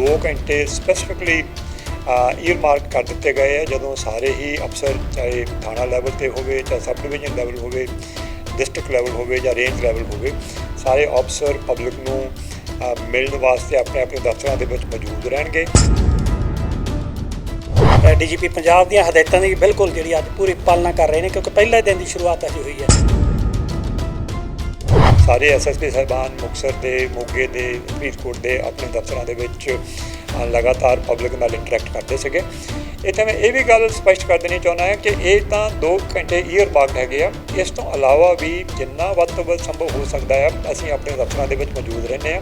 2 ਘੰਟੇ specifically year mark ਕਰ ਦਿੱਤੇ ਗਏ ਆ। ਜਦੋਂ ਸਾਰੇ ਹੀ ਅਫਸਰ, ਚਾਹੇ ਥਾਣਾ ਲੈਵਲ ਤੇ ਹੋਵੇ, ਚਾਹੇ ਸਬ ਡਿਵੀਜ਼ਨ ਲੈਵਲ ਹੋਵੇ ਡਿਸਟ੍ਰਿਕਟ ਲੈਵਲ ਹੋਵੇ ਜਾਂ ਰੇਂਜ ਲੈਵਲ ਹੋਵੇ, ਸਾਰੇ ਅਫਸਰ ਪਬਲਿਕ ਨੂੰ ਮਿਲਣ ਵਾਸਤੇ ਆਪਣੇ ਆਪਣੇ ਦਫ਼ਤਰਾਂ ਦੇ ਵਿੱਚ ਮੌਜੂਦ ਰਹਿਣਗੇ। ਡੀਜੀਪੀ ਪੰਜਾਬ ਦੀਆਂ ਹਦਾਇਤਾਂ ਦੀ ਬਿਲਕੁਲ ਜਿਹੜੀ ਅੱਜ ਪੂਰੀ ਪਾਲਣਾ ਕਰ ਰਹੇ ਨੇ, ਕਿਉਂਕਿ ਪਹਿਲੇ ਦਿਨ ਦੀ ਸ਼ੁਰੂਆਤ ਅੱਜ ਹੋਈ ਹੈ। ਸਾਰੇ ਐਸਐਸਪੀ ਸਾਹਿਬਾਨ ਮੁਕਤਸਰ ਦੇ ਮੋਗੇ ਦੇ ਫਰੀਦਕੋਟ ਦੇ ਆਪਣੇ ਦਫ਼ਤਰਾਂ ਦੇ ਵਿੱਚ ਲਗਾਤਾਰ ਪਬਲਿਕ ਨਾਲ ਇੰਟਰੈਕਟ ਕਰਦੇ ਸੀਗੇ। ਇੱਥੇ ਮੈਂ ਇਹ ਵੀ ਗੱਲ ਸਪਸ਼ਟ ਕਰ ਦੇਣੀ ਚਾਹੁੰਦਾ ਹਾਂ ਕਿ ਇਹ ਤਾਂ 2 ਘੰਟੇ ਈਅਰ ਬਾਗ ਹੈਗੇ ਆ। ਇਸ ਤੋਂ ਇਲਾਵਾ ਵੀ ਜਿੰਨਾ ਵੱਧ ਤੋਂ ਵੱਧ ਸੰਭਵ ਹੋ ਸਕਦਾ ਹੈ ਅਸੀਂ ਆਪਣੇ ਦਫ਼ਤਰਾਂ ਦੇ ਵਿੱਚ ਮੌਜੂਦ ਰਹਿੰਦੇ ਹਾਂ।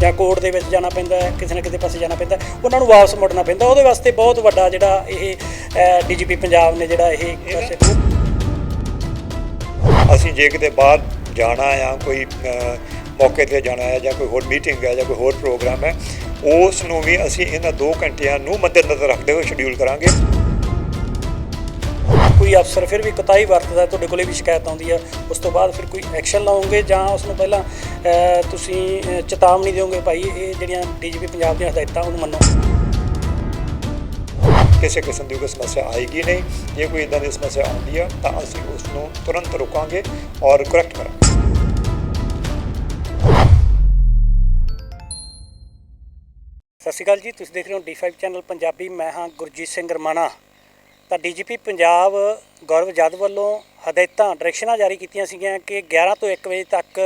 ਜਾਂ ਕੋਰਟ ਦੇ ਵਿੱਚ ਜਾਣਾ ਪੈਂਦਾ ਕਿਸੇ ਨਾ ਕਿਸੇ ਪਾਸੇ ਜਾਣਾ ਪੈਂਦਾ ਉਹਨਾਂ ਨੂੰ ਵਾਪਸ ਮੁੜਨਾ ਪੈਂਦਾ ਉਹਦੇ ਵਾਸਤੇ ਬਹੁਤ ਵੱਡਾ ਜਿਹੜਾ ਇਹ ਡੀਜੀਪੀ ਪੰਜਾਬ ਨੇ ਜਿਹੜਾ ਇਹ ਅਸੀਂ ਜੇ ਕਿਤੇ ਬਾਹਰ ਜਾਣਾ ਆ, ਕੋਈ ਮੌਕੇ ਤੇ ਜਾਣਾ ਹੈ ਜਾਂ ਕੋਈ ਹੋਰ ਮੀਟਿੰਗ ਹੈ ਜਾਂ ਕੋਈ ਹੋਰ ਪ੍ਰੋਗਰਾਮ ਹੈ ਉਸ ਨੂੰ ਵੀ ਅਸੀਂ ਇਹਨਾਂ 2 ਘੰਟਿਆਂ ਨੂੰ ਮੱਦੇਨਜ਼ਰ ਰੱਖਦੇ ਹੋਏ ਸ਼ਡਿਊਲ ਕਰਾਂਗੇ। ਕੋਈ ਅਫਸਰ ਫਿਰ ਵੀ ਕੁਤਾਹੀ ਵਰਤਦਾ, ਤੁਹਾਡੇ ਕੋਲੇ ਵੀ ਸ਼ਿਕਾਇਤ ਆਉਂਦੀ ਹੈ ਉਸ ਤੋਂ ਬਾਅਦ ਫਿਰ ਕੋਈ ਐਕਸ਼ਨ ਲਓਗੇ ਜਾਂ ਉਸ ਨੂੰ ਪਹਿਲਾਂ ਤੁਸੀਂ ਚੇਤਾਵਨੀ ਦਿਓਗੇ, ਭਾਈ ਇਹ ਜਿਹੜੀਆਂ ਡੀਜੀਪੀ ਪੰਜਾਬ ਦੀਆਂ ਹਦਾਇਤਾਂ ਉਹਨੂੰ ਮੰਨੋ। ਕਿਸੇ ਕਿਸਮ ਦੀ ਕੋਈ ਸਮੱਸਿਆ ਆਏਗੀ ਨਹੀਂ ਜੇ ਕੋਈ ਇਦਾਂ ਦੀ ਸਮੱਸਿਆ ਆਉਂਦੀ ਆ ਤਾਂ ਅਸੀਂ ਉਸ ਨੂੰ ਤੁਰੰਤ ਰੋਕਾਂਗੇ ਔਰ ਕਰੈਕਟ ਕਰਾਂਗੇ ਸਤਿ ਸ਼੍ਰੀ ਅਕਾਲ ਜੀ ਤੁਸੀਂ ਦੇਖ ਰਹੇ ਹੋ D5 ਚੈਨਲ ਪੰਜਾਬੀ ਮੈਂ ਹਾਂ ਗੁਰਜੀਤ ਸਿੰਘ ਰਮਾਣਾ ਤਾਂ ਡੀਜੀਪੀ ਪੰਜਾਬ ਗੌਰਵ ਜਦ ਵੱਲੋਂ ਹਦਾਇਤਾਂ ਡਾਇਰੈਕਸ਼ਨਾਂ ਜਾਰੀ ਕੀਤੀਆਂ ਸੀਗੀਆਂ ਕਿ 11 ਤੋਂ 1 ਵਜੇ ਤੱਕ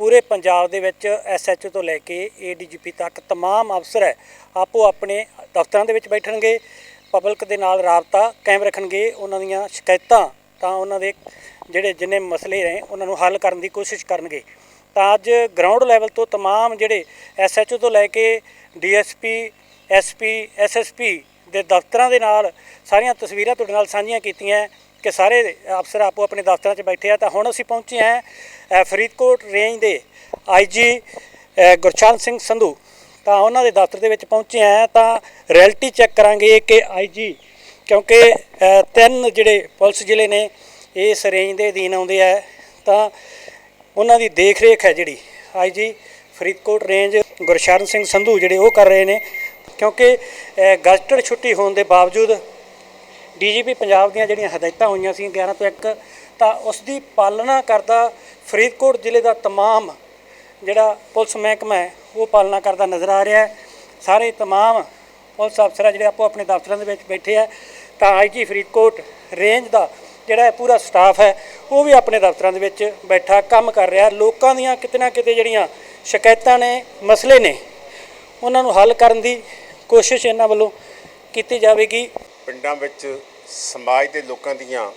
ਪੂਰੇ ਪੰਜਾਬ ਦੇ ਵਿੱਚ ਐਸਐਚਓ ਤੋਂ ਲੈ ਕੇ ਏਡੀਜੀਪੀ ਤੱਕ तमाम ਅਫਸਰ ਹੈ ਆਪੋ ਆਪਣੇ ਦਫ਼ਤਰਾਂ ਦੇ ਵਿੱਚ ਬੈਠਣਗੇ ਪਬਲਿਕ ਦੇ ਨਾਲ ਰਾਬਤਾ ਕਾਇਮ ਰੱਖਣਗੇ ਉਹਨਾਂ ਦੀਆਂ ਸ਼ਿਕਾਇਤਾਂ ਤਾਂ ਉਹਨਾਂ ਦੇ ਜਿਹੜੇ ਜਿੰਨੇ ਮਸਲੇ ਨੇ ਉਹਨਾਂ ਨੂੰ ਹੱਲ ਕਰਨ ਦੀ ਕੋਸ਼ਿਸ਼ ਕਰਨਗੇ ਤਾਂ ਅੱਜ ਗਰਾਊਂਡ ਲੈਵਲ ਤੋਂ तमाम ਜਿਹੜੇ ਐਸਐਚਓ ਤੋਂ ਲੈ ਕੇ ਡੀਐਸਪੀ ਐਸਪੀ ਐਸਐਸਪੀ ਦੇ ਦਫ਼ਤਰਾਂ ਦੇ ਨਾਲ ਸਾਰੀਆਂ ਤਸਵੀਰਾਂ ਤੁਹਾਡੇ ਨਾਲ ਸਾਂਝੀਆਂ ਕੀਤੀਆਂ ਕਿ ਸਾਰੇ ਅਫਸਰ ਆਪੋ ਆਪਣੇ ਦਫ਼ਤਰਾਂ 'ਚ ਬੈਠੇ ਆ ਤਾਂ ਹੁਣ ਅਸੀਂ ਪਹੁੰਚੇ ਹਾਂ ਅ, ਫਰੀਦਕੋਟ ਰੇਂਜ ਦੇ ਆਈਜੀ ਗੁਰਚਰਨ ਸਿੰਘ ਸੰਧੂ ਤਾਂ ਉਹਨਾਂ ਦੇ ਦਫ਼ਤਰ ਦੇ ਵਿੱਚ ਪਹੁੰਚੇ ਆ ਤਾਂ ਰਿਐਲਿਟੀ ਚੈੱਕ ਕਰਾਂਗੇ ਕਿ ਆਈਜੀ ਕਿਉਂਕਿ ਅ, ਤਿੰਨ ਜਿਹੜੇ ਪੁਲਿਸ ਜ਼ਿਲ੍ਹੇ ਨੇ ਇਸ ਰੇਂਜ ਦੇ ਅਧੀਨ ਆਉਂਦੇ ਆ ਤਾਂ ਉਹਨਾਂ ਦੀ ਦੇਖ ਰੇਖ ਹੈ ਜਿਹੜੀ ਆਈਜੀ ਫਰੀਦਕੋਟ ਰੇਂਜ ਗੁਰਸ਼ਰਨ ਸਿੰਘ ਸੰਧੂ ਜਿਹੜੇ ਉਹ ਕਰ ਰਹੇ ਨੇ ਕਿਉਂਕਿ ਅ, ਗਜ਼ਟਡ ਛੁੱਟੀ ਹੋਣ ਦੇ ਬਾਵਜੂਦ ਡੀਜੀਪੀ ਪੰਜਾਬ ਦੀਆਂ ਜਿਹੜੀਆਂ ਹਦਾਇਤਾਂ ਹੋਈਆਂ ਸੀ 11 ਤੋਂ 1 ਤਾਂ ਉਸ ਦੀ ਪਾਲਣਾ ਕਰਦਾ ਫਰੀਦਕੋਟ ਜ਼ਿਲ੍ਹੇ ਦਾ तमाम ਜਿਹੜਾ ਪੁਲਿਸ ਮਹਿਕਮਾ ਹੈ ਉਹ ਪਾਲਣਾ ਕਰਦਾ ਨਜ਼ਰ ਆ ਰਿਹਾ ਹੈ ਸਾਰੇ तमाम ਪੁਲਿਸ ਅਫਸਰ ਆ ਜਿਹੜੇ ਆਪੋ ਆਪਣੇ ਦਫ਼ਤਰਾਂ ਦੇ ਵਿੱਚ ਬੈਠੇ ਆ ਤਾਂ ਆਈਜੀ ਫਰੀਦਕੋਟ ਰੇਂਜ ਦਾ ਜਿਹੜਾ ਇਹ ਪੂਰਾ ਸਟਾਫ ਹੈ ਉਹ ਵੀ ਆਪਣੇ ਦਫ਼ਤਰਾਂ ਦੇ ਵਿੱਚ ਬੈਠਾ ਕੰਮ ਕਰ ਰਿਹਾ ਲੋਕਾਂ ਦੀਆਂ ਕਿਤੇ ਨਾ ਕਿਤੇ ਜਿਹੜੀਆਂ ਸ਼ਿਕਾਇਤਾਂ ਨੇ ਮਸਲੇ ਨੇ ਉਹਨਾਂ ਨੂੰ ਹੱਲ ਕਰਨ ਦੀ ਕੋਸ਼ਿਸ਼ ਇਹਨਾਂ ਵੱਲੋਂ ਕੀਤੀ ਜਾਵੇਗੀ ਪਿੰਡਾਂ ਵਿੱਚ ਸਮਾਜ ਦੇ ਲੋਕਾਂ ਦੀਆਂ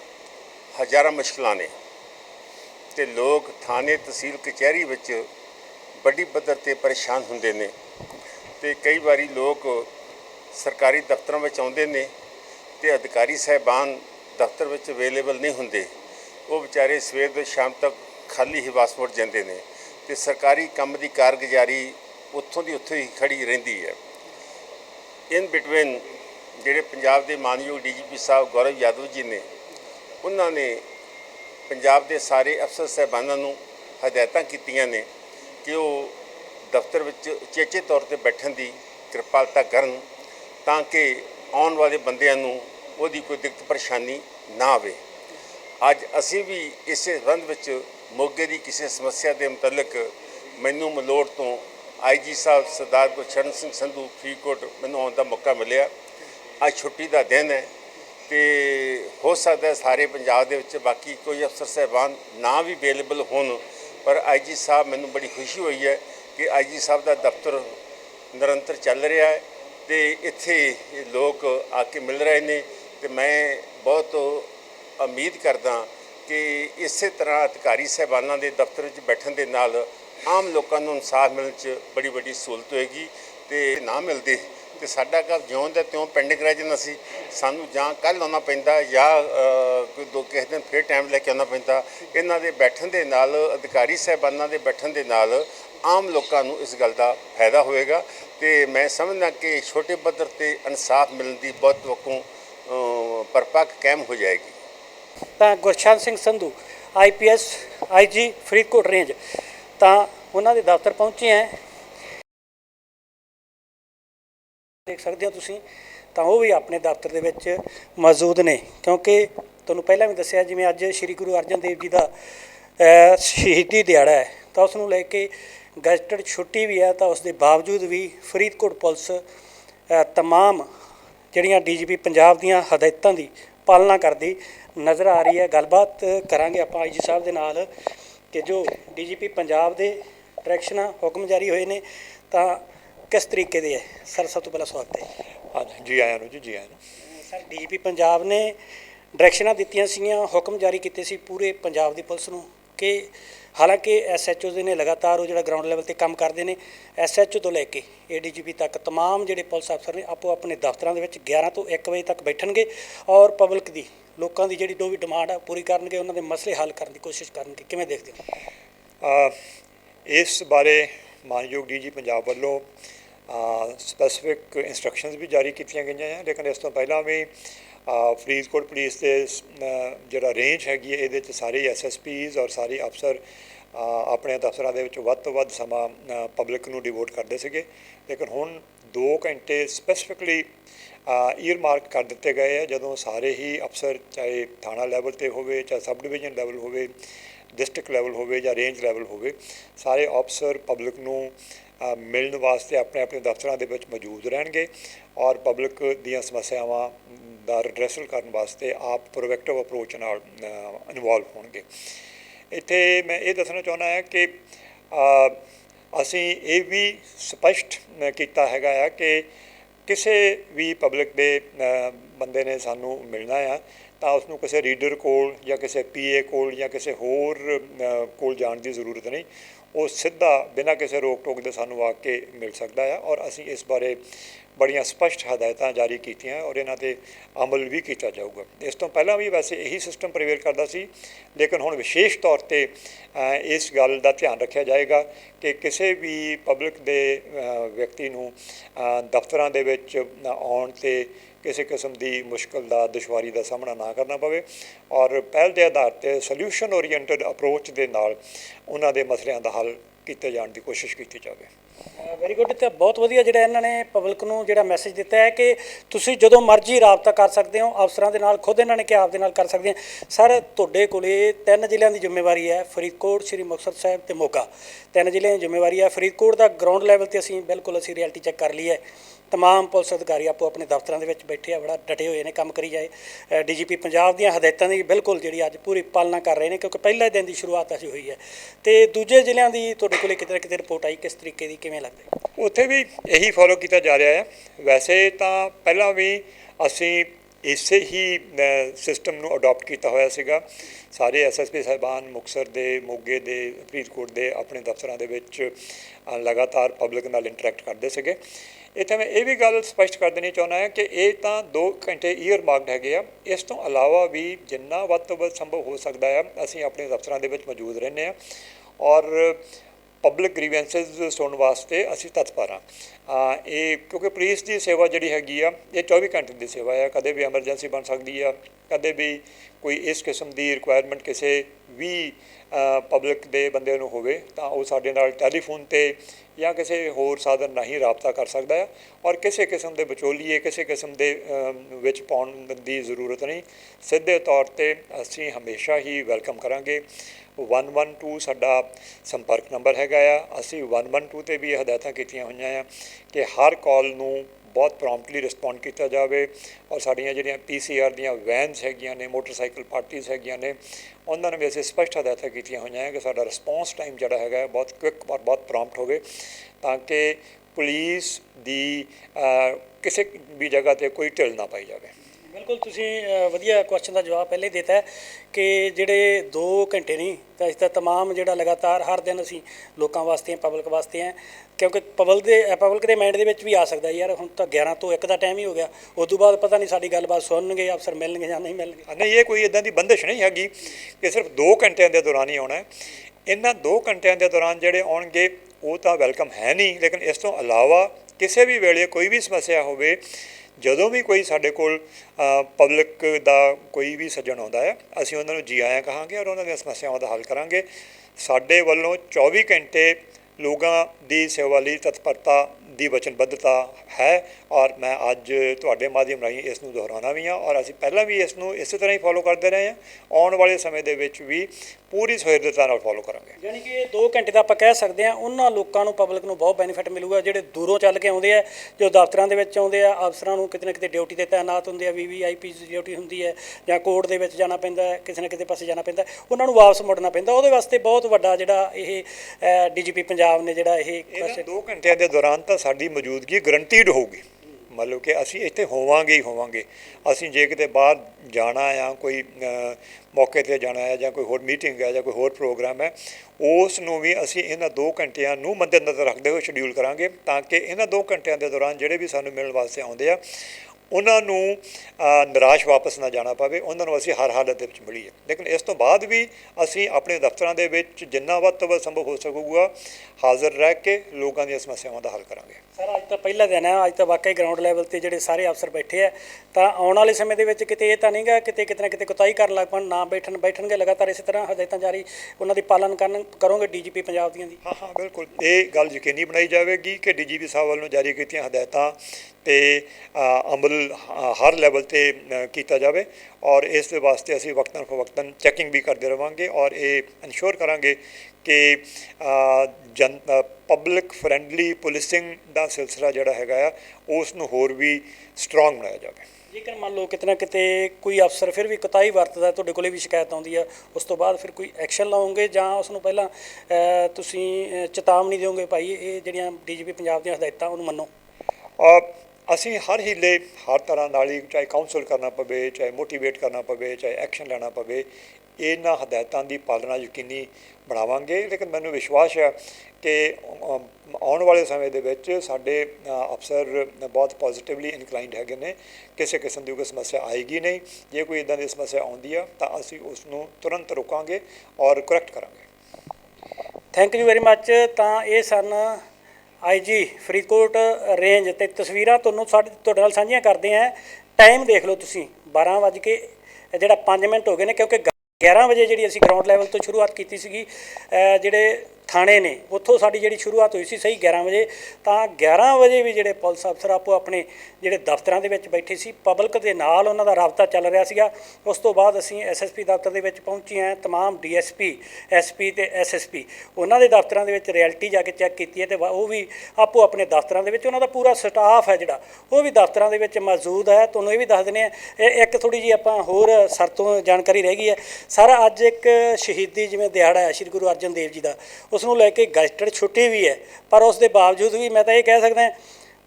ਹਜ਼ਾਰਾਂ ਮੁਸ਼ਕਲਾਂ ਨੇ ਤੇ ਲੋਕ ਥਾਣੇ ਤਹਿਸੀਲ ਕਚਹਿਰੀ ਵਿੱਚ ਵੱਡੀ ਪੱਧਰ ਤੇ ਪਰੇਸ਼ਾਨ ਹੁੰਦੇ ਨੇ ਤੇ ਕਈ ਵਾਰੀ ਲੋਕ ਸਰਕਾਰੀ ਦਫ਼ਤਰਾਂ ਵਿੱਚ ਆਉਂਦੇ ਨੇ ਤੇ ਅਧਿਕਾਰੀ ਸਹਿਬਾਨ ਦਫ਼ਤਰ ਵਿੱਚ ਅਵੇਲੇਬਲ ਨਹੀਂ ਹੁੰਦੇ। ਉਹ ਵਿਚਾਰੇ ਸਵੇਰ ਤੋਂ ਸ਼ਾਮ ਤੱਕ ਖਾਲੀ ਹੀ ਵਾਸ ਜਾਂਦੇ ਨੇ ਤੇ ਸਰਕਾਰੀ ਕੰਮ ਦੀ ਕਾਰਗੁਜ਼ਾਰੀ ਉੱਥੋਂ ਦੀ ਉੱਥੇ ਹੀ ਖੜੀ ਰਹਿੰਦੀ ਹੈ। ਇਨ ਬਿਟਵੀਨ ਜਿਹੜੇ ਪੰਜਾਬ ਦੇ ਮਾਨਯੋਗ ਡੀਜੀਪੀ ਸਾਹਿਬ ਗੌਰਵ ਯਾਦਵ ਜੀ ਨੇ, ਉਹਨਾਂ ਨੇ ਪੰਜਾਬ ਦੇ ਸਾਰੇ ਅਫਸਰ ਸਹਿਬਾਨਾਂ ਨੂੰ ਹਦਾਇਤਾਂ ਕੀਤੀਆਂ ਨੇ ਕਿ ਉਹ ਦਫ਼ਤਰ ਵਿੱਚ ਉਚੇਚੇ ਤੌਰ ਤੇ ਬੈਠਣ ਦੀ ਕਿਰਪਾਲਤਾ ਕਰਨ ਤਾਂ ਕਿ ਆਉਣ ਵਾਲੇ ਬੰਦਿਆਂ ਨੂੰ ਉਹਦੀ ਕੋਈ ਦਿੱਕਤ ਪਰੇਸ਼ਾਨੀ ਨਾ ਆਵੇ। ਅੱਜ ਅਸੀਂ ਵੀ ਇਸੇ ਸੰਬੰਧ ਵਿੱਚ ਮੋਗੇ ਦੀ ਕਿਸੇ ਸਮੱਸਿਆ ਦੇ ਮੁਤਲਕ ਮੈਨੂੰ ਮਲੋੜ ਤੋਂ ਆਈਜੀ ਸਾਹਿਬ ਸਰਦਾਰ ਗੁਰਚਰਨ ਸਿੰਘ ਸੰਧੂ ਫਰੀਦਕੋਟ ਮੈਨੂੰ ਆਉਣ ਦਾ ਮੌਕਾ ਮਿਲਿਆ। ਅੱਜ ਛੁੱਟੀ ਦਾ ਦਿਨ ਹੈ ਤੇ ਹੋ ਸਕਦਾ ਸਾਰੇ ਪੰਜਾਬ ਦੇ ਵਿੱਚ ਬਾਕੀ ਕੋਈ ਅਫਸਰ ਸਹਿਬਾਨ ਨਾ ਵੀ ਅਵੇਲੇਬਲ ਹੋਣ ਪਰ ਆਈਜੀ ਸਾਹਿਬ ਮੈਨੂੰ ਬੜੀ ਖੁਸ਼ੀ ਹੋਈ ਹੈ ਕਿ ਆਈਜੀ ਸਾਹਿਬ ਦਾ ਦਫ਼ਤਰ ਨਿਰੰਤਰ ਚੱਲ ਰਿਹਾ ਹੈ ਤੇ ਇੱਥੇ ਲੋਕ ਆ ਕੇ ਮਿਲ ਰਹੇ ਨੇ ਤੇ ਮੈਂ ਬਹੁਤ ਉਮੀਦ ਕਰਦਾ ਕਿ ਇਸੇ ਤਰ੍ਹਾਂ ਅਧਿਕਾਰੀ ਸਹਿਬਾਨਾਂ ਦੇ ਦਫ਼ਤਰ ਵਿੱਚ ਬੈਠਣ ਦੇ ਨਾਲ ਆਮ ਲੋਕਾਂ ਨੂੰ ਇਨਸਾਫ ਮਿਲਣ 'ਚ ਬੜੀ ਵੱਡੀ ਸਹੂਲਤ ਹੋਏਗੀ ਤੇ ਨਾ ਮਿਲਦੇ ਤੇ ਸਾਡਾ ਘਰ ਜਿਉਂ ਦਾ ਤਿਉਂ ਪੈਂਡਿੰਗ ਰਹਿ ਜਾਂਦਾ ਸੀ। ਸਾਨੂੰ ਜਾਂ ਕੱਲ ਆਉਣਾ ਪੈਂਦਾ ਜਾਂ ਕੋਈ ਦੋ ਕਿਸੇ ਦਿਨ ਫਿਰ ਟਾਈਮ ਲੈ ਕੇ ਆਉਣਾ ਪੈਂਦਾ। ਇਹਨਾਂ ਦੇ ਬੈਠਣ ਦੇ ਨਾਲ, ਅਧਿਕਾਰੀ ਸਹਿਬਾਨਾਂ ਦੇ ਬੈਠਣ ਦੇ ਨਾਲ ਆਮ ਲੋਕਾਂ ਨੂੰ ਇਸ ਗੱਲ ਦਾ ਫਾਇਦਾ ਹੋਏਗਾ। ਤੇ ਮੈਂ ਸਮਝਦਾ ਕਿ ਛੋਟੇ ਪੱਧਰ ਤੇ ਇਨਸਾਫ ਮਿਲਣ ਦੀ ਬਹੁਤ ਵਕੋਂ ਪਰਪੱਕ ਕਾਇਮ ਹੋ ਜਾਏਗੀ। ਤਾਂ Gursharan Singh Sandhu IPS IG Faridkot range. ਤਾਂ ਉਹਨਾਂ ਦੇ ਦਫ਼ਤਰ ਪਹੁੰਚੇ ਹੈ। ਦੇਖ ਸਕਦੇ ਹੋ ਤੁਸੀਂ ਤਾਂ ਉਹ ਵੀ ਆਪਣੇ ਦਫ਼ਤਰ ਦੇ ਵਿੱਚ ਮੌਜੂਦ ਨੇ। ਕਿਉਂਕਿ ਤੁਹਾਨੂੰ ਪਹਿਲਾਂ ਵੀ ਦੱਸਿਆ ਜਿਵੇਂ ਅੱਜ ਸ੍ਰੀ ਗੁਰੂ ਅਰਜਨ ਦੇਵ ਜੀ ਦਾ ਸ਼ਹੀਦੀ ਦਿਹਾੜਾ ਹੈ ਤਾਂ ਉਸ ਨੂੰ ਲੈ ਕੇ ਗਜ਼ਟਡ ਛੁੱਟੀ ਵੀ ਹੈ ਤਾਂ ਉਸ ਦੇ ਬਾਵਜੂਦ ਵੀ ਫਰੀਦਕੋਟ ਪੁਲਿਸ ਅ, ਤਮਾਮ ਜਿਹੜੀਆਂ ਡੀਜੀਪੀ ਪੰਜਾਬ ਦੀਆਂ ਹਦਾਇਤਾਂ ਦੀ ਪਾਲਣਾ ਕਰਦੀ ਨਜ਼ਰ ਆ ਰਹੀ ਹੈ। ਗੱਲਬਾਤ ਕਰਾਂਗੇ ਆਪਾਂ ਆਈਜੀ ਸਾਹਿਬ ਦੇ ਨਾਲ ਕਿ ਜੋ ਡੀਜੀਪੀ ਪੰਜਾਬ ਦੇ ਡਾਇਰੈਕਸ਼ਨਾਂ ਹੁਕਮ ਜਾਰੀ ਹੋਏ ਨੇ ਤਾਂ ਕਿਸ ਤਰੀਕੇ ਦੇ ਹੈ ਸਰ ਸਭ ਤੋਂ ਪਹਿਲਾਂ ਸਵਾਗਤ ਹੈ ਹਾਂਜੀ ਜੀ ਆਇਆਂ ਨੂੰ ਜੀ ਜੀ ਆਇਆਂ ਨੂੰ ਸਰ ਡੀਜੀਪੀ ਪੰਜਾਬ ਨੇ ਡਾਇਰੈਕਸ਼ਨਾਂ ਦਿੱਤੀਆਂ ਸੀਗੀਆਂ ਹੁਕਮ ਜਾਰੀ ਕੀਤੇ ਸੀ ਪੂਰੇ ਪੰਜਾਬ ਦੀ ਪੁਲਿਸ ਨੂੰ ਕਿ ਹਾਲਾਂਕਿ ਐਸਐਚਓ ਦੇ ਨੇ ਲਗਾਤਾਰ ਉਹ ਜਿਹੜਾ ਗਰਾਊਂਡ ਲੈਵਲ ਤੇ ਕੰਮ ਕਰਦੇ ਨੇ ਐਸਐਚਓ ਤੋਂ ਲੈ ਕੇ ਏਡੀਜੀਪੀ ਤੱਕ तमाम ਜਿਹੜੇ ਪੁਲਿਸ ਅਫਸਰ ਨੇ ਆਪੋ ਆਪਣੇ ਦਫ਼ਤਰਾਂ ਦੇ ਵਿੱਚ 11 ਤੋਂ 1 ਵਜੇ ਤੱਕ ਬੈਠਣਗੇ ਔਰ ਪਬਲਿਕ ਦੀ ਲੋਕਾਂ ਦੀ ਜਿਹੜੀ ਜੋ ਵੀ ਡਿਮਾਂਡ ਆ ਪੂਰੀ ਕਰਨਗੇ ਉਹਨਾਂ ਦੇ ਮਸਲੇ ਹੱਲ ਕਰਨ ਦੀ ਕੋਸ਼ਿਸ਼ ਕਰਨਗੇ ਕਿਵੇਂ ਦੇਖਦੇ ਹੋ ਅ, ਇਸ ਬਾਰੇ ਮਾਨਯੋਗ ਡੀਜੀ ਪੰਜਾਬ ਵੱਲੋਂ ਸਪੈਸੀਫਿਕ ਇਨਸਟਰਕਸ਼ਨਸ ਵੀ ਜਾਰੀ ਕੀਤੀਆਂ ਗਈਆਂ ਹੈ ਲੇਕਿਨ ਇਸ ਤੋਂ ਪਹਿਲਾਂ ਵੀ ਫਰੀਦਕੋਟ ਪੁਲਿਸ ਦੇ ਜਿਹੜਾ ਰੇਂਜ ਹੈਗੀ ਹੈ ਇਹਦੇ 'ਚ ਸਾਰੇ ਐਸਐਸਪੀਜ਼ ਔਰ ਸਾਰੇ ਅਫਸਰ ਆਪਣੇ ਦਫ਼ਤਰਾਂ ਦੇ ਵਿੱਚ ਵੱਧ ਤੋਂ ਵੱਧ ਸਮਾਂ ਪਬਲਿਕ ਨੂੰ ਡਿਵੋਟ ਕਰਦੇ ਸੀਗੇ। ਲੇਕਿਨ ਹੁਣ 2 ਘੰਟੇ ਸਪੈਸੀਫਿਕਲੀ ਈਅਰਮਾਰਕ ਕਰ ਦਿੱਤੇ ਗਏ ਆ। ਜਦੋਂ ਸਾਰੇ ਹੀ ਅਫਸਰ ਚਾਹੇ ਥਾਣਾ ਲੈਵਲ ਤੇ ਹੋਵੇ, ਚਾਹੇ ਸਬ ਡਿਵੀਜ਼ਨ ਲੈਵਲ ਹੋਵੇ ਡਿਸਟ੍ਰਿਕਟ ਲੈਵਲ ਹੋਵੇ ਜਾਂ ਰੇਂਜ ਲੈਵਲ ਹੋਵੇ, ਸਾਰੇ ਅਫਸਰ ਪਬਲਿਕ ਨੂੰ ਮਿਲਣ ਵਾਸਤੇ ਆਪਣੇ ਆਪਣੇ ਦਫ਼ਤਰਾਂ ਦੇ ਵਿੱਚ ਮੌਜੂਦ ਰਹਿਣਗੇ ਔਰ ਪਬਲਿਕ ਦੀਆਂ ਸਮੱਸਿਆਵਾਂ ਦਾ ਰਿਡਰੈਸਲ ਕਰਨ ਵਾਸਤੇ ਆਪ ਪ੍ਰੋਵੈਕਟਿਵ ਅਪਰੋਚ ਨਾਲ ਇਨਵੋਲਵ ਹੋਣਗੇ। ਇੱਥੇ ਮੈਂ ਇਹ ਦੱਸਣਾ ਚਾਹੁੰਦਾ ਹਾਂ ਕਿ ਅਸੀਂ ਇਹ ਵੀ ਸਪਸ਼ਟ ਕੀਤਾ ਹੈਗਾ ਆ ਕਿ ਕਿਸੇ ਵੀ ਪਬਲਿਕ ਦੇ ਬੰਦੇ ਨੇ ਸਾਨੂੰ ਮਿਲਣਾ ਆ। ਤਾਂ ਉਸ ਨੂੰ ਕਿਸੇ ਰੀਡਰ ਕੋਲ ਜਾਂ ਕਿਸੇ ਪੀਏ ਕੋਲ ਜਾਂ ਕਿਸੇ ਹੋਰ ਕੋਲ ਜਾਣ ਦੀ ਜ਼ਰੂਰਤ ਨਹੀਂ। ਉਹ ਸਿੱਧਾ ਬਿਨਾਂ ਕਿਸੇ ਰੋਕ ਟੋਕ ਦੇ ਸਾਨੂੰ ਆ ਕੇ ਮਿਲ ਸਕਦਾ ਆ ਔਰ ਅਸੀਂ ਇਸ ਬਾਰੇ ਬੜੀਆਂ ਸਪਸ਼ਟ ਹਦਾਇਤਾਂ ਜਾਰੀ ਕੀਤੀਆਂ ਔਰ ਇਹਨਾਂ ਤੇ ਅਮਲ ਵੀ ਕੀਤਾ ਜਾਊਗਾ। ਇਸ ਤੋਂ ਪਹਿਲਾਂ ਵੀ ਵੈਸੇ ਇਹੀ ਸਿਸਟਮ ਪ੍ਰਵੇਲ ਕਰਦਾ ਸੀ, ਲੇਕਿਨ ਹੁਣ ਵਿਸ਼ੇਸ਼ ਤੌਰ ਤੇ ਇਸ ਗੱਲ ਦਾ ਧਿਆਨ ਰੱਖਿਆ ਜਾਏਗਾ ਕਿ ਕਿਸੇ ਵੀ ਪਬਲਿਕ ਦੇ ਵਿਅਕਤੀ ਨੂੰ ਦਫ਼ਤਰਾਂ ਦੇ ਵਿੱਚ ਆਉਣ ਤੇ ਕਿਸੇ ਕਿਸਮ ਦੀ ਮੁਸ਼ਕਲ ਦਾ, ਦੁਸ਼ਵਾਰੀ ਦਾ ਸਾਹਮਣਾ ਨਾ ਕਰਨਾ ਪਵੇ ਔਰ ਪਹਿਲ ਦੇ ਆਧਾਰ ਤੇ ਸੋਲੂਸ਼ਨ ਓਰੀਐਂਟਡ ਅਪਰੋਚ ਦੇ ਨਾਲ ਉਹਨਾਂ ਦੇ ਮਸਲਿਆਂ ਦਾ ਹੱਲ ਕੀਤੇ ਜਾਣ ਦੀ ਕੋਸ਼ਿਸ਼ ਕੀਤੀ ਜਾਵੇ। ਵੈਰੀ ਗੁੱਡ ਤੇ ਬਹੁਤ ਵਧੀਆ ਜਿਹੜਾ ਇਹਨਾਂ ਨੇ ਪਬਲਿਕ ਨੂੰ ਜਿਹੜਾ ਮੈਸੇਜ ਦਿੱਤਾ ਹੈ ਕਿ ਤੁਸੀਂ ਜਦੋਂ ਮਰਜ਼ੀ ਰਾਬਤਾ ਕਰ ਸਕਦੇ ਹੋ, ਅਫਸਰਾਂ ਦੇ ਨਾਲ, ਖੁਦ ਇਹਨਾਂ ਨੇ ਕਿਹਾ ਆਪ ਦੇ ਨਾਲ ਕਰ ਸਕਦੇ ਆ ਸਰ, ਤੁਹਾਡੇ ਕੋਲੇ ਤਿੰਨ ਜ਼ਿਲ੍ਹਿਆਂ ਦੀ ਜ਼ਿੰਮੇਵਾਰੀ ਹੈ, ਫਰੀਦਕੋਟ, ਸ੍ਰੀ ਮੁਕਤਸਰ ਸਾਹਿਬ ਤੇ ਮੋਗਾ। ਤਿੰਨ ਜ਼ਿਲ੍ਹਿਆਂ ਦੀ ਜ਼ਿੰਮੇਵਾਰੀ ਹੈ, ਫਰੀਦਕੋਟ ਦਾ ਗਰਾਊਂਡ ਲੈਵਲ ਤੇ ਅਸੀਂ ਬਿਲਕੁਲ ਅਸੀਂ ਰਿਐਲਿਟੀ ਚੈੱਕ ਕਰ ਲਈ ਹੈ। ਤਮਾਮ ਪੁਲਿਸ ਅਧਿਕਾਰੀ ਆਪੋ ਆਪਣੇ ਦਫ਼ਤਰਾਂ ਦੇ ਵਿੱਚ ਬੈਠੇ ਆ ਬੜਾ ਡਟੇ ਹੋਏ ਨੇ ਕੰਮ ਕਰੀ ਜਾਏ ਡੀਜੀਪੀ ਪੰਜਾਬ ਦੀਆਂ ਹਦਾਇਤਾਂ ਦੀ ਬਿਲਕੁਲ ਜਿਹੜੀ ਅੱਜ ਪੂਰੀ ਪਾਲਣਾ ਕਰ ਰਹੇ ਨੇ ਕਿਉਂਕਿ ਪਹਿਲੇ ਦਿਨ ਦੀ ਸ਼ੁਰੂਆਤ ਅਸੀਂ ਹੋਈ ਹੈ ਤੇ ਦੂਜੇ ਜ਼ਿਲ੍ਹਿਆਂ ਦੀ ਤੁਹਾਡੇ ਕੋਲੇ ਕਿਤੇ ਨਾ ਕਿਤੇ ਰਿਪੋਰਟ ਆਈ ਕਿਸ ਤਰੀਕੇ ਦੀ ਕਿਵੇਂ ਲੱਗਦਾ ਉੱਥੇ ਵੀ ਇਹੀ ਫੋਲੋ ਕੀਤਾ ਜਾ ਰਿਹਾ ਹੈ ਵੈਸੇ ਤਾਂ ਪਹਿਲਾਂ ਵੀ ਅਸੀਂ ਇਸੇ ਹੀ ਸਿਸਟਮ ਨੂੰ ਅਡਾਪਟ ਕੀਤਾ ਹੋਇਆ ਸੀਗਾ ਸਾਰੇ ਐਸਐਸਪੀ ਸਾਹਿਬਾਨ ਮੁਕਸਰ ਦੇ ਮੋਗੇ ਦੇ ਫਰੀਦਕੋਟ ਦੇ ਆਪਣੇ ਦਫ਼ਤਰਾਂ ਦੇ ਵਿੱਚ ਲਗਾਤਾਰ ਪਬਲਿਕ ਨਾਲ ਇੰਟਰੈਕਟ ਕਰਦੇ ਸੀਗੇ ਇੱਥੇ ਮੈਂ ਇਹ ਵੀ ਗੱਲ ਸਪਸ਼ਟ ਕਰ ਦੇਣੀ ਚਾਹੁੰਦਾ ਹਾਂ ਕਿ ਇਹ ਤਾਂ 2 ਘੰਟੇ ਈਅਰ ਮਾਰਕਡ ਹੈਗੇ ਆ। ਇਸ ਤੋਂ ਇਲਾਵਾ ਵੀ ਜਿੰਨਾ ਵੱਧ ਤੋਂ ਵੱਧ ਸੰਭਵ ਹੋ ਸਕਦਾ ਹੈ ਅਸੀਂ ਆਪਣੇ ਦਫ਼ਤਰਾਂ ਦੇ ਵਿੱਚ ਮੌਜੂਦ ਰਹਿੰਦੇ ਆ ਔਰ ਪਬਲਿਕ ਗ੍ਰੀਵੈਂਸਸ ਸੁਣਨ ਵਾਸਤੇ ਅਸੀਂ ਤਤਪਰ ਹਾਂ। ਇਹ ਕਿਉਂਕਿ ਪੁਲਿਸ ਦੀ ਸੇਵਾ ਜਿਹੜੀ ਹੈਗੀ ਆ, ਇਹ 24 ਘੰਟੇ ਦੀ ਸੇਵਾ ਆ। ਕਦੇ ਵੀ ਐਮਰਜੈਂਸੀ ਬਣ ਸਕਦੀ ਆ, ਕਦੇ ਵੀ ਕੋਈ ਇਸ ਕਿਸਮ ਦੀ ਰਿਕੁਆਇਰਮੈਂਟ ਕਿਸੇ ਵੀ ਪਬਲਿਕ ਦੇ ਬੰਦੇ ਨੂੰ ਹੋਵੇ, ਤਾਂ ਉਹ ਸਾਡੇ ਨਾਲ ਟੈਲੀਫੋਨ ਤੇ ਜਾਂ ਕਿਸੇ ਹੋਰ ਸਾਧਨ ਰਾਹੀਂ ਰਾਬਤਾ ਕਰ ਸਕਦਾ ਹੈ ਔਰ ਕਿਸੇ ਕਿਸਮ ਦੇ ਵਿਚੋਲੀਏ, ਕਿਸੇ ਕਿਸਮ ਦੇ ਵਿੱਚ ਪਾਉਣ ਦੀ ਜ਼ਰੂਰਤ ਨਹੀਂ। ਸਿੱਧੇ ਤੌਰ ਤੇ ਅਸੀਂ ਹਮੇਸ਼ਾ ਹੀ ਵੈਲਕਮ ਕਰਾਂਗੇ। 112 ਸਾਡਾ ਸੰਪਰਕ ਨੰਬਰ ਹੈਗਾ ਆ। ਅਸੀਂ 112 ਤੇ ਵੀ ਹਦਾਇਤਾਂ ਕੀਤੀਆਂ ਹੋਈਆਂ ਆ ਕਿ ਹਰ ਕਾਲ ਨੂੰ ਬਹੁਤ ਪ੍ਰੋਮਪਟਲੀ ਰਿਸਪੌਂਡ ਕੀਤਾ ਜਾਵੇ ਔਰ ਸਾਡੀਆਂ ਜਿਹੜੀਆਂ ਪੀਸੀਆਰ ਦੀਆਂ ਵੈਨਸ ਹੈਗੀਆਂ ਨੇ ਮੋਟਰਸਾਈਕਲ ਪਾਰਟੀਆਂ ਹੈਗੀਆਂ ਨੇ, ਉਹਨਾਂ ਨੂੰ ਵੀ ਅਸੀਂ ਸਪਸ਼ਟ ਹਦਾਇਤਾਂ ਕੀਤੀਆਂ ਹੋਈਆਂ ਹੈ ਕਿ ਸਾਡਾ ਰਿਸਪੌਂਸ ਟਾਈਮ ਜਿਹੜਾ ਹੈਗਾ ਬਹੁਤ ਕੁਇਕ ਔਰ ਬਹੁਤ ਪ੍ਰੋਮਪਟ ਹੋਵੇ ਤਾਂ ਕਿ ਪੁਲਿਸ ਦੀ ਕਿਸੇ ਵੀ ਜਗ੍ਹਾ ਤੇ ਕੋਈ ਢਿੱਲ ਨਾ ਪਾਈ ਜਾਵੇ। ਬਿਲਕੁਲ ਤੁਸੀਂ ਵਧੀਆ ਕੁਐਸਚਨ ਦਾ ਜਵਾਬ ਪਹਿਲੇ ਦਿੱਤਾ ਕਿ ਜਿਹੜੇ 2 ਘੰਟੇ ਨਹੀਂ, ਤਾਂ ਇਸ ਦਾ ਤਮਾਮ ਜਿਹੜਾ ਲਗਾਤਾਰ ਹਰ ਦਿਨ ਅਸੀਂ ਲੋਕਾਂ ਵਾਸਤੇ ਪਬਲਿਕ ਵਾਸਤੇ ਹੈ, ਕਿਉਂਕਿ ਪਬਲਿਕ ਦੇ ਪਬਲਿਕ ਦੇ ਮਾਈਂਡ ਦੇ ਵਿੱਚ ਵੀ ਆ ਸਕਦਾ ਯਾਰ ਹੁਣ ਤਾਂ 11 ਤੋਂ 1 ਦਾ ਟਾਈਮ ਹੀ ਹੋ ਗਿਆ ਉਸ ਤੋਂ ਬਾਅਦ ਪਤਾ ਨਹੀਂ ਸਾਡੀ ਗੱਲਬਾਤ ਸੁਣਨਗੇ, ਅਫਸਰ ਮਿਲਣਗੇ ਜਾਂ ਨਹੀਂ ਮਿਲਣਗੇ। ਨਹੀਂ, ਇਹ ਕੋਈ ਇਦਾਂ ਦੀ ਬੰਦਿਸ਼ ਨਹੀਂ ਹੈਗੀ ਕਿ ਸਿਰਫ 2 ਘੰਟਿਆਂ ਦੇ ਦੌਰਾਨ ਹੀ ਆਉਣਾ ਇਹਨਾਂ 2 ਘੰਟਿਆਂ ਦੇ ਦੌਰਾਨ ਜਿਹੜੇ ਆਉਣਗੇ, ਉਹ ਤਾਂ ਵੈਲਕਮ ਹੈ ਨਹੀਂ, ਲੇਕਿਨ ਇਸ ਤੋਂ ਇਲਾਵਾ ਕਿਸੇ ਵੀ ਵੇਲੇ ਕੋਈ ਵੀ ਸਮੱਸਿਆ ਹੋਵੇ ਜਦੋਂ ਵੀ ਕੋਈ ਸਾਡੇ ਕੋਲ ਪਬਲਿਕ ਦਾ ਕੋਈ ਵੀ ਸੱਜਣ ਆਉਂਦਾ ਹੈ, ਅਸੀਂ ਉਹਨਾਂ ਨੂੰ ਜੀ ਆਇਆਂ ਕਹਾਂਗੇ ਔਰ ਉਹਨਾਂ ਦੀਆਂ ਸਮੱਸਿਆਵਾਂ ਦਾ ਹੱਲ ਕਰਾਂਗੇ। ਸਾਡੇ ਵੱਲੋਂ 24 ਘੰਟੇ ਲੋਕਾਂ ਦੀ ਸੇਵਾ ਲਈ ਤਤਪਰਤਾ ਦੀ ਵਚਨਬੱਧਤਾ ਹੈ ਔਰ ਮੈਂ ਅੱਜ ਤੁਹਾਡੇ ਮਾਧਿਅਮ ਰਾਹੀਂ ਇਸ ਨੂੰ ਦੁਹਰਾਉਣਾ ਵੀ ਹਾਂ ਔਰ ਅਸੀਂ ਪਹਿਲਾਂ ਵੀ ਇਸ ਨੂੰ ਇਸੇ ਤਰ੍ਹਾਂ ਹੀ ਫੋਲੋ ਕਰਦੇ ਰਹੇ ਹਾਂ। ਆਉਣ ਵਾਲੇ ਸਮੇਂ ਦੇ ਵਿੱਚ ਵੀ ਪੂਰੀ ਸੁਹਿਰਦਤਾ ਨਾਲ ਫੋਲੋ ਕਰਾਂਗੇ। ਯਾਨੀ ਕਿ 2 ਘੰਟੇ ਦਾ ਆਪਾਂ ਕਹਿ ਸਕਦੇ ਹਾਂ ਉਹਨਾਂ ਲੋਕਾਂ ਨੂੰ ਪਬਲਿਕ ਨੂੰ ਬਹੁਤ ਬੈਨੀਫਿਟ ਮਿਲੂਗਾ ਜਿਹੜੇ ਦੂਰੋਂ ਚੱਲ ਕੇ ਆਉਂਦੇ ਆ ਜੋ ਦਫ਼ਤਰਾਂ ਦੇ ਵਿੱਚ ਆਉਂਦੇ ਆ ਅਫਸਰਾਂ ਨੂੰ ਕਿਤੇ ਨਾ ਕਿਤੇ ਡਿਊਟੀ ਤੇ ਤਾਇਨਾਤ ਹੁੰਦੇ ਆ ਵੀਵੀਆਈਪੀ ਦੀ ਡਿਊਟੀ ਹੁੰਦੀ ਹੈ ਜਾਂ ਕੋਰਟ ਦੇ ਵਿੱਚ ਜਾਣਾ ਪੈਂਦਾ ਕਿਸੇ ਨਾ ਕਿਤੇ ਪਾਸੇ ਜਾਣਾ ਪੈਂਦਾ ਉਹਨਾਂ ਨੂੰ ਵਾਪਸ ਮੁੜਨਾ ਪੈਂਦਾ ਉਹਦੇ ਵਾਸਤੇ ਬਹੁਤ ਵੱਡਾ ਜਿਹੜਾ ਇਹ ਡੀਜੀਪੀ ਪੰਜਾਬ ਨੇ ਜਿਹੜਾ ਇਹ ਇਹਨਾਂ 2 ਘੰਟਿਆਂ ਦੇ ਦੌਰਾਨ ਤਾਂ ਸਾਡੀ ਮੌਜੂਦਗੀ ਗਰੰਟੀਡ ਹੋਊਗੀ। ਮਤਲਬ ਕਿ ਅਸੀਂ ਇੱਥੇ ਹੋਵਾਂਗੇ ਹੀ ਹੋਵਾਂਗੇ। ਅਸੀਂ ਜੇ ਕਿਤੇ ਬਾਹਰ ਜਾਣਾ ਆ, ਕੋਈ ਮੌਕੇ ਤੇ ਜਾਣਾ ਹੈ ਜਾਂ ਕੋਈ ਹੋਰ ਮੀਟਿੰਗ ਹੈ ਜਾਂ ਕੋਈ ਹੋਰ ਪ੍ਰੋਗਰਾਮ ਹੈ ਉਸ ਨੂੰ ਵੀ ਅਸੀਂ ਇਹਨਾਂ 2 ਘੰਟਿਆਂ ਨੂੰ ਮੱਦੇਨਜ਼ਰ ਰੱਖਦੇ ਹੋਏ ਸ਼ਡਿਊਲ ਕਰਾਂਗੇ ਤਾਂ ਕਿ ਇਹਨਾਂ 2 ਘੰਟਿਆਂ ਦੇ ਦੌਰਾਨ ਜਿਹੜੇ ਵੀ ਸਾਨੂੰ ਮਿਲਣ ਵਾਸਤੇ ਆਉਂਦੇ ਆ ਉਹਨਾਂ ਨੂੰ ਨਿਰਾਸ਼ ਵਾਪਸ ਨਾ ਜਾਣਾ ਪਵੇ ਉਹਨਾਂ ਨੂੰ ਅਸੀਂ ਹਰ ਹਾਲਤ ਦੇ ਵਿੱਚ ਮਿਲੀਏ। ਲੇਕਿਨ ਇਸ ਤੋਂ ਬਾਅਦ ਵੀ ਅਸੀਂ ਆਪਣੇ ਦਫ਼ਤਰਾਂ ਦੇ ਵਿੱਚ ਜਿੰਨਾ ਵੱਧ ਤੋਂ ਵੱਧ ਸੰਭਵ ਹੋ ਸਕੂਗਾ ਹਾਜ਼ਰ ਰਹਿ ਕੇ ਲੋਕਾਂ ਦੀਆਂ ਸਮੱਸਿਆਵਾਂ ਦਾ ਹੱਲ ਕਰਾਂਗੇ। ਸਰ ਅੱਜ ਤਾਂ ਪਹਿਲਾ ਦਿਨ ਹੈ ਅੱਜ ਤਾਂ ਵਾਕਈ ਗਰਾਊਂਡ ਲੈਵਲ ਤੇ ਜਿਹੜੇ ਸਾਰੇ ਅਫਸਰ ਬੈਠੇ ਆ ਤਾਂ ਆਉਣ ਵਾਲੇ ਸਮੇਂ ਦੇ ਵਿੱਚ ਕਿਤੇ ਇਹ ਤਾਂ ਨਹੀਂਗਾ ਕਿਤੇ ਕਿਤੇ ਨਾ ਕਿਤੇ ਕੁਤਾਈ ਕਰਨ ਲੱਗ ਪਣ ਨਾ ਬੈਠਣ ਬੈਠਣਗੇ ਲਗਾਤਾਰ ਇਸੇ ਤਰ੍ਹਾਂ ਹਦਾਇਤਾਂ ਜਾਰੀ ਉਹਨਾਂ ਦੀ ਪਾਲਣ ਕਰਨ ਕਰੋਗੇ ਡੀਜੀਪੀ ਪੰਜਾਬ ਦੀਆਂ ਦੀ ਹਾਂ ਹਾਂ ਬਿਲਕੁਲ। ਇਹ ਗੱਲ ਯਕੀਨੀ ਬਣਾਈ ਜਾਵੇਗੀ ਕਿ ਡੀਜੀਪੀ ਸਾਹਿਬ ਵੱਲੋਂ ਜਾਰੀ ਕੀਤੀਆਂ ਹਦਾਇਤਾਂ ਤੇ ਅਮਲ ਹਰ ਲੈਵਲ ਤੇ ਕੀਤਾ ਜਾਵੇ ਔਰ ਇਸ ਦੇ ਵਾਸਤੇ ਅਸੀਂ ਵਕਤਨ ਫਵਕਤਨ ਚੈਕਿੰਗ ਵੀ ਕਰਦੇ ਰਵਾਂਗੇ ਔਰ ਇਹ ਇਨਸ਼ੋਰ ਕਰਾਂਗੇ ਕਿ ਜਨ ਪਬਲਿਕ ਫ੍ਰੈਂਡਲੀ ਪੁਲਿਸਿੰਗ ਦਾ ਸਿਲਸਿਲਾ ਜਿਹੜਾ ਹੈਗਾ ਆ ਉਸ ਨੂੰ ਹੋਰ ਵੀ ਸਟਰੋਂਗ ਬਣਾਇਆ ਜਾਵੇ। ਜੇਕਰ ਮੰਨ ਲਓ ਕਿਤੇ ਨਾ ਕਿਤੇ ਕੋਈ ਅਫਸਰ ਫਿਰ ਵੀ ਕੁਤਾਈ ਵਰਤਦਾ ਤੁਹਾਡੇ ਕੋਲੇ ਵੀ ਸ਼ਿਕਾਇਤ ਆਉਂਦੀ ਆ ਉਸ ਤੋਂ ਬਾਅਦ ਫਿਰ ਕੋਈ ਐਕਸ਼ਨ ਲਾਓਗੇ ਜਾਂ ਉਸ ਨੂੰ ਪਹਿਲਾਂ ਤੁਸੀਂ ਚੇਤਾਵਨੀ ਦਿਓਗੇ ਭਾਈ ਇਹ ਜਿਹੜੀਆਂ ਡੀਜੀਪੀ ਪੰਜਾਬ ਦੀਆਂ ਹਦਾਇਤਾਂ ਉਹਨੂੰ ਮੰਨੋ? ਔਰ ਅਸੀਂ ਹਰ ਹੀਲੇ ਹਰ ਤਰ੍ਹਾਂ ਨਾਲ ਹੀ ਚਾਹੇ ਕਾਉਂਸਲ ਕਰਨਾ ਪਵੇ, ਚਾਹੇ ਮੋਟੀਵੇਟ ਕਰਨਾ ਪਵੇ, ਚਾਹੇ ਐਕਸ਼ਨ ਲੈਣਾ ਪਵੇ, ਇਹਨਾਂ ਹਦਾਇਤਾਂ ਦੀ ਪਾਲਣਾ ਯਕੀਨੀ ਬਣਾਵਾਂਗੇ। ਲੇਕਿਨ ਮੈਨੂੰ ਵਿਸ਼ਵਾਸ ਹੈ ਕਿ ਆਉਣ ਵਾਲੇ ਸਮੇਂ ਦੇ ਵਿੱਚ ਸਾਡੇ ਅਫਸਰ ਬਹੁਤ ਪੋਜ਼ਿਟਿਵਲੀ ਇਨਕਲਾਈਨਡ ਹੈਗੇ ਨੇ। ਕਿਸੇ ਕਿਸਮ ਦੀ ਕੋਈ ਸਮੱਸਿਆ ਆਏਗੀ ਨਹੀਂ। ਜੇ ਕੋਈ ਇਦਾਂ ਦੀ ਸਮੱਸਿਆ ਆਉਂਦੀ ਆ, ਤਾਂ ਅਸੀਂ ਉਸ ਨੂੰ ਤੁਰੰਤ ਰੋਕਾਂਗੇ ਔਰ ਕਰੈਕਟ ਕਰਾਂਗੇ। ਥੈਂਕ ਯੂ ਵੈਰੀ ਮੱਚ ਤਾਂ ਇਹ ਸਨ ਆਈਜੀ ਫਰੀਦਕੋਟ ਰੇਂਜ ਤੇ ਤਸਵੀਰਾਂ ਤੁਹਾਨੂੰ ਸਾਡੇ ਤੁਹਾਡੇ ਨਾਲ ਸਾਂਝੀਆਂ ਕਰਦੇ ਆਂ। ਟਾਈਮ ਦੇਖ ਲਓ ਤੁਸੀਂ 12 ਵਜੇ ਕੇ, ਜਿਹੜਾ 5 ਮਿੰਟ ਹੋ ਗਏ ਨੇ, ਕਿਉਂਕਿ 11 ਵਜੇ ਜਿਹੜੀ ਅਸੀਂ ਗਰਾਊਂਡ ਲੈਵਲ ਤੋਂ ਸ਼ੁਰੂਆਤ ਕੀਤੀ ਸੀਗੀ ਜਿਹੜੇ ਥਾਣੇ ਨੇ ਉੱਥੋਂ ਸਾਡੀ ਜਿਹੜੀ ਸ਼ੁਰੂਆਤ ਹੋਈ ਸੀ ਸਹੀ 11 ਵਜੇ ਤਾਂ 11 ਵਜੇ ਵੀ ਜਿਹੜੇ ਪੁਲਿਸ ਅਫਸਰ ਆਪੋ ਆਪਣੇ ਜਿਹੜੇ ਦਫ਼ਤਰਾਂ ਦੇ ਵਿੱਚ ਬੈਠੇ ਸੀ ਪਬਲਿਕ ਦੇ ਨਾਲ ਉਹਨਾਂ ਦਾ ਰਾਬਤਾ ਚੱਲ ਰਿਹਾ ਸੀਗਾ ਉਸ ਤੋਂ ਬਾਅਦ ਅਸੀਂ ਐਸਐਸਪੀ ਦਫ਼ਤਰ ਦੇ ਵਿੱਚ ਪਹੁੰਚੇ ਹਾਂ तमाम ਡੀਐਸਪੀ ਐਸਪੀ ਤੇ ਐਸਐਸਪੀ ਉਹਨਾਂ ਦੇ ਦਫ਼ਤਰਾਂ ਦੇ ਵਿੱਚ ਰਿਐਲਿਟੀ ਜਾ ਕੇ ਚੈੱਕ ਕੀਤੀ ਹੈ ਤੇ ਵਾ- ਉਹ ਵੀ ਆਪੋ ਆਪਣੇ ਦਫ਼ਤਰਾਂ ਦੇ ਵਿੱਚ ਉਹਨਾਂ ਦਾ ਪੂਰਾ ਸਟਾਫ ਹੈ ਜਿਹੜਾ ਉਹ ਵੀ ਦਫ਼ਤਰਾਂ ਦੇ ਵਿੱਚ ਮੌਜੂਦ ਹੈ ਤੁਹਾਨੂੰ ਇਹ ਵੀ ਦੱਸ ਦਿੰਦੇ ਆ ਇਹ ਇੱਕ ਥੋੜੀ ਜੀ ਆਪਾਂ ਹੋਰ ਸਰ ਤੋਂ ਜਾਣਕਾਰੀ ਰਹਿ ਗਈ ਹੈ ਸਰ ਅੱਜ ਇੱਕ ਸ਼ਹੀਦੀ ਜਿਵੇਂ ਦਿਹਾੜਾ ਹੈ ਸ੍ਰੀ ਗੁਰੂ ਅਰਜਨ ਦੇਵ ਜੀ ਦਾ ਉਸ ਨੂੰ ਲੈ ਕੇ ਗਜ਼ਟਡ ਛੁੱਟੀ ਵੀ ਹੈ ਪਰ ਉਸ ਦੇ ਬਾਵਜੂਦ ਵੀ ਮੈਂ ਤਾਂ ਇਹ ਕਹਿ ਸਕਦਾ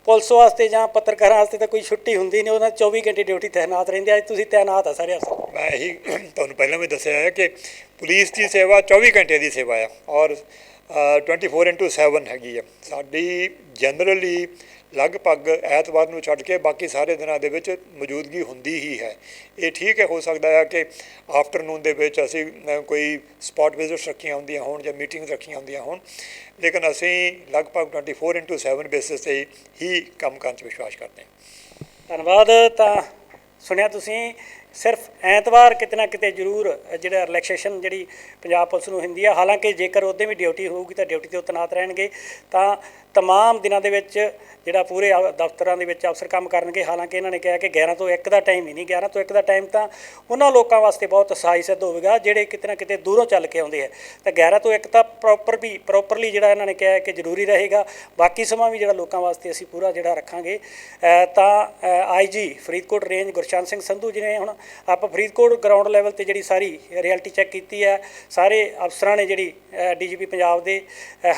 ਪੁਲਿਸ ਵਾਸਤੇ ਜਾਂ ਪੱਤਰਕਾਰਾਂ ਵਾਸਤੇ ਤਾਂ ਕੋਈ ਛੁੱਟੀ ਹੁੰਦੀ ਨਹੀਂ ਉਹਨਾਂ 24 ਘੰਟੇ ਡਿਊਟੀ ਤੈਨਾਤ ਰਹਿੰਦੇ ਅੱਜ ਤੁਸੀਂ ਤੈਨਾਤ ਆ ਸਾਰੇ ਅਫਸਰ। ਮੈਂ ਇਹੀ ਤੁਹਾਨੂੰ ਪਹਿਲਾਂ ਵੀ ਦੱਸਿਆ ਹੈ ਕਿ ਪੁਲਿਸ ਦੀ ਸੇਵਾ 24 ਘੰਟੇ ਦੀ ਸੇਵਾ ਆ ਔਰ ਅ, 24/7 ਹੈਗੀ ਆ। ਸਾਡੀ ਜਨਰਲੀ ਲਗਭਗ ਐਤਵਾਰ ਨੂੰ ਛੱਡ ਕੇ ਬਾਕੀ ਸਾਰੇ ਦਿਨਾਂ ਦੇ ਵਿੱਚ ਮੌਜੂਦਗੀ ਹੁੰਦੀ ਹੀ ਹੈ। ਇਹ ਠੀਕ ਹੈ, ਹੋ ਸਕਦਾ ਹੈ ਕਿ ਆਫਟਰਨੂਨ ਦੇ ਵਿੱਚ ਅਸੀਂ ਕੋਈ ਸਪੌਟ ਵਿਜ਼ਿਟਸ ਰੱਖੀਆਂ ਹੁੰਦੀਆਂ ਹੋਣ ਜਾਂ ਮੀਟਿੰਗਸ ਰੱਖੀਆਂ ਹੁੰਦੀਆਂ ਹੋਣ, ਲੇਕਿਨ ਅਸੀਂ ਲਗਭਗ 24/7 ਬੇਸਿਸ ਤੇ ਹੀ ਕੰਮ ਕਰਨ 'ਚ ਵਿਸ਼ਵਾਸ ਕਰਦੇ ਹਾਂ। ਧੰਨਵਾਦ। ਤਾਂ ਸੁਣਿਆ ਤੁਸੀਂ, ਸਿਰਫ ਐਤਵਾਰ ਕਿਤੇ ਨਾ ਕਿਤੇ ਜ਼ਰੂਰ ਜਿਹੜਾ ਰਿਲੈਕਸੇਸ਼ਨ ਜਿਹੜੀ ਪੰਜਾਬ ਪੁਲਿਸ ਨੂੰ ਹੁੰਦੀ ਆ, ਹਾਲਾਂਕਿ ਜੇਕਰ ਉਹਦੇ ਵੀ ਡਿਊਟੀ ਹੋਊਗੀ ਤਾਂ ਡਿਊਟੀ ਤੇ ਉਹ ਤੈਨਾਤ ਰਹਿਣਗੇ। ਤਾਂ ਤਮਾਮ ਦਿਨਾਂ ਦੇ ਵਿੱਚ ਜਿਹੜਾ ਪੂਰੇ ਦਫ਼ਤਰਾਂ ਦੇ ਵਿੱਚ ਅਫਸਰ ਕੰਮ ਕਰਨਗੇ ਹਾਲਾਂਕਿ ਇਹਨਾਂ ਨੇ ਕਿਹਾ ਕਿ 11 ਤੋਂ 1 ਦਾ ਟਾਈਮ ਹੀ ਨਹੀਂ 11 ਤੋਂ 1 ਦਾ ਟਾਈਮ ਤਾਂ ਉਹਨਾਂ ਲੋਕਾਂ ਵਾਸਤੇ ਬਹੁਤ ਸਹਾਈ ਸਿੱਧ ਹੋਵੇਗਾ ਜਿਹੜੇ ਕਿਤੇ ਨਾ ਕਿਤੇ ਦੂਰੋਂ ਚੱਲ ਕੇ ਆਉਂਦੇ ਆ। ਤਾਂ 11 ਤੋਂ 1 ਤਾਂ ਪ੍ਰੋਪਰ ਵੀ ਪ੍ਰੋਪਰਲੀ ਜਿਹੜਾ ਇਹਨਾਂ ਨੇ ਕਿਹਾ ਕਿ ਜ਼ਰੂਰੀ ਰਹੇਗਾ ਬਾਕੀ ਸਮਾਂ ਵੀ ਜਿਹੜਾ ਲੋਕਾਂ ਵਾਸਤੇ ਅਸੀਂ ਪੂਰਾ ਜਿਹੜਾ ਰੱਖਾਂਗੇ। ਅ, ਤਾਂ ਆਈਜੀ ਫਰੀਦਕੋਟ ਰੇਂਜ ਗੁਰਸ਼ਾਨ ਸਿੰਘ ਸੰਧੂ ਜੀ ਨੇ ਹੁਣ ਆਪਾਂ ਫਰੀਦਕੋਟ ਗਰਾਊਂਡ ਲੈਵਲ ਤੇ ਜਿਹੜੀ ਸਾਰੀ ਰਿਐਲਿਟੀ ਚੈੱਕ ਕੀਤੀ ਹੈ ਸਾਰੇ ਅਫਸਰਾਂ ਨੇ ਜਿਹੜੀ ਡੀਜੀਪੀ ਪੰਜਾਬ ਦੇ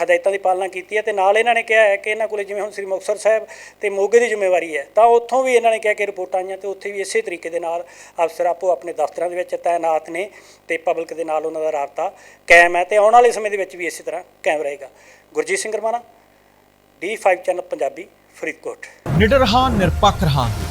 ਹਦਾਇਤਾਂ ਦੀ ਪਾਲਣਾ ਕੀਤੀ ਹੈ ਤੇ ਨਾਲ ਇਹਨਾਂ ਨੇ ਕਿਹਾ ਹੈ ਕਿ ਇਹਨਾਂ ਕੋਲੇ ਜਿਵੇਂ ਹੁਣ ਸ੍ਰੀ ਮੁਕਤਸਰ ਸਾਹਿਬ ਤੇ ਮੋਗੇ ਦੀ ਜ਼ਿੰਮੇਵਾਰੀ ਹੈ, ਤਾਂ ਉੱਥੋਂ ਵੀ ਇਹਨਾਂ ਨੇ ਕਿਹਾ ਕਿ ਰਿਪੋਰਟਾਂ ਆਈਆਂ ਤੇ ਉੱਥੇ ਵੀ ਇਸੇ ਤਰੀਕੇ ਦੇ ਨਾਲ ਅਫਸਰ ਆਪੋ ਆਪਣੇ ਦਫ਼ਤਰਾਂ ਦੇ ਵਿੱਚ ਤਾਇਨਾਤ ਨੇ ਤੇ ਪਬਲਿਕ ਦੇ ਨਾਲ ਉਹਨਾਂ ਦਾ ਰਾਬਤਾ ਕਾਇਮ ਹੈ ਤੇ ਆਉਣ ਵਾਲੇ ਸਮੇਂ ਦੇ ਵਿੱਚ ਵੀ ਇਸੇ ਤਰ੍ਹਾਂ ਕਾਇਮ ਰਹੇਗਾ। Gurjit Singh Ramana D5 channel Punjabi, Faridkot. ਨਿਡਰ ਹਾਂ, ਨਿਰਪੱਖ ਰਹਾਂਗੇ।